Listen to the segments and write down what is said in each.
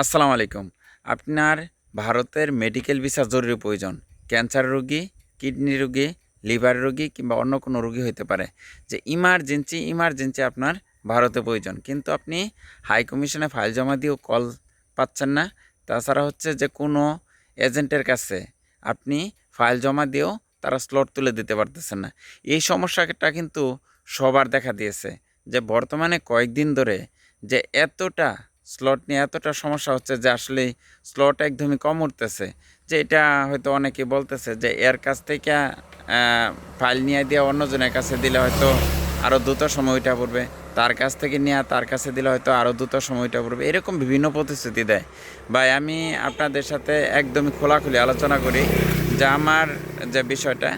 আসসালামু আলাইকুম। আপনার ভারতের মেডিকেল ভিসা জরুরি প্রয়োজন। ক্যান্সার রোগী কিডনি রোগী লিভার রোগী কিংবা অন্য কোনো রোগী হতে পারে যে ইমার্জেন্সি ইমার্জেন্সি আপনার ভারতে প্রয়োজন। কিন্তু আপনি হাই কমিশনে ফাইল জমা দিয়েও কল পাচ্ছেন না। তাছাড়া হচ্ছে যে কোনো এজেন্টের কাছে আপনি ফাইল জমা দিয়েও তারা স্লট তুলে দিতে পারতেছেন না। এই সমস্যাটা কিন্তু সবার দেখা দিয়েছে যে বর্তমানে কয়েকদিন ধরে যে এতটা স্লট নিয়ে এতটা সমস্যা হচ্ছে যে আসলে স্লট একদমই কম উঠতেছে। যে এটা হয়তো অনেকে বলতেছে যে এর কাছ থেকে ফাইল নিয়ে দিয়ে অন্যজনের কাছে দিলে হয়তো আরও দ্রুত সময়টা পড়বে। তার কাছ থেকে নিয়ে তার কাছে দিলে হয়তো আরও দ্রুত সময়টা পড়বে। এরকম বিভিন্ন প্রতিশ্রুতি দেয়। ভাই, আমি আপনাদের সাথে একদমই খোলাখুলি আলোচনা করি যে আমার যে বিষয়টা,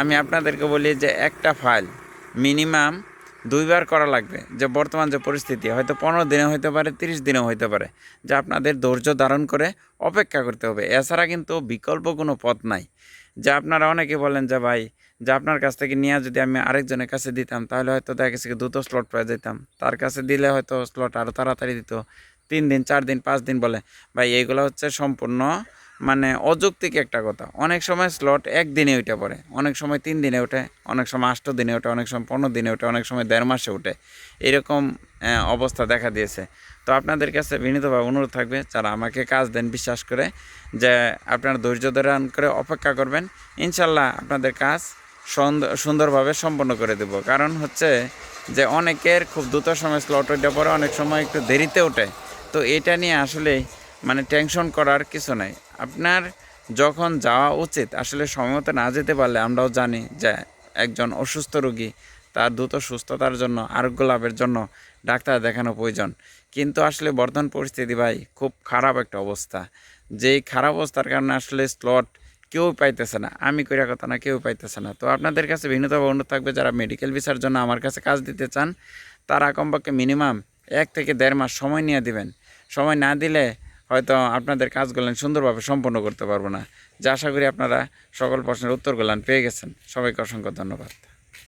আমি আপনাদেরকে বলি যে একটা ফাইল মিনিমাম দুইবার করা লাগবে, যে বর্তমান যে পরিস্থিতি, হয়তো পনেরো দিনে হইতে পারে, তিরিশ দিনেও হইতে পারে, যে আপনাদের ধৈর্য ধারণ করে অপেক্ষা করতে হবে। এছাড়া কিন্তু বিকল্প কোনো পথ নাই। যে আপনারা অনেকে বলেন যে, ভাই, যে আপনার কাছ থেকে নিয়ে যদি আমি আরেকজনের কাছে দিতাম, তাহলে হয়তো দেখা গেছে দ্রুত স্লট পেয়ে যেতাম। তার কাছে দিলে হয়তো স্লট আরও তাড়াতাড়ি দিত। তিন দিন, চার দিন, পাঁচ দিন বলে, ভাই এইগুলো হচ্ছে সম্পূর্ণ মানে অযৌক্তিক একটা কথা। অনেক সময় স্লট একদিনে ওইটা পড়ে। অনেক সময় তিন দিনে ওঠে অনেক সময় আষ্ট দিনে ওঠে অনেক সময় পনেরো দিনে ওঠে অনেক সময় দেড় মাসে ওঠে এরকম অবস্থা দেখা দিয়েছে। তো আপনাদের কাছে বিনীতভাবে অনুরোধ থাকবে, যারা আমাকে কাজ দেন, বিশ্বাস করে, যে আপনারা ধৈর্য ধারণ করে অপেক্ষা করবেন। ইনশাল্লাহ আপনাদের কাজ সন্দ- সুন্দরভাবে সম্পন্ন করে দেব। কারণ হচ্ছে যে অনেকের খুব দ্রুত সময় স্লট ওইটা পরে অনেক সময় একটু দেরিতে ওঠে তো এটা নিয়ে আসলে মানে টেনশন করার কিছু নাই। আপনার যখন যাওয়া উচিত, আসলে সময়মতো না যেতে পারলে আমরাও জানি যে একজন অসুস্থ রোগী তার দ্রুত সুস্থতার জন্য, আরোগ্য লাভের জন্য ডাক্তার দেখানো প্রয়োজন। কিন্তু আসলে বর্তমান পরিস্থিতি ভাই, খুব খারাপ একটা অবস্থা। যেই খারাপ অবস্থার কারণে আসলে স্লট কেউ পাইতেছে না। আমি কইরা কথা না, কেউ পাইতেছে না। তো আপনাদের কাছে ভিন্নতভাবে অনুরোধ থাকবে যারা মেডিকেল ভিসার জন্য আমার কাছে কাজ দিতে চান, তারা কমপক্ষে মিনিমাম এক থেকে দেড় মাস সময় নিয়ে দিবেন। সময় না দিলে হয়তো আপনাদের কাজগুলো সুন্দরভাবে সম্পন্ন করতে পারব না। যা আশা করি আপনারা সকল প্রশ্নের উত্তরগুলো পেয়ে গেছেন। সবাইকে অসংখ্য ধন্যবাদ।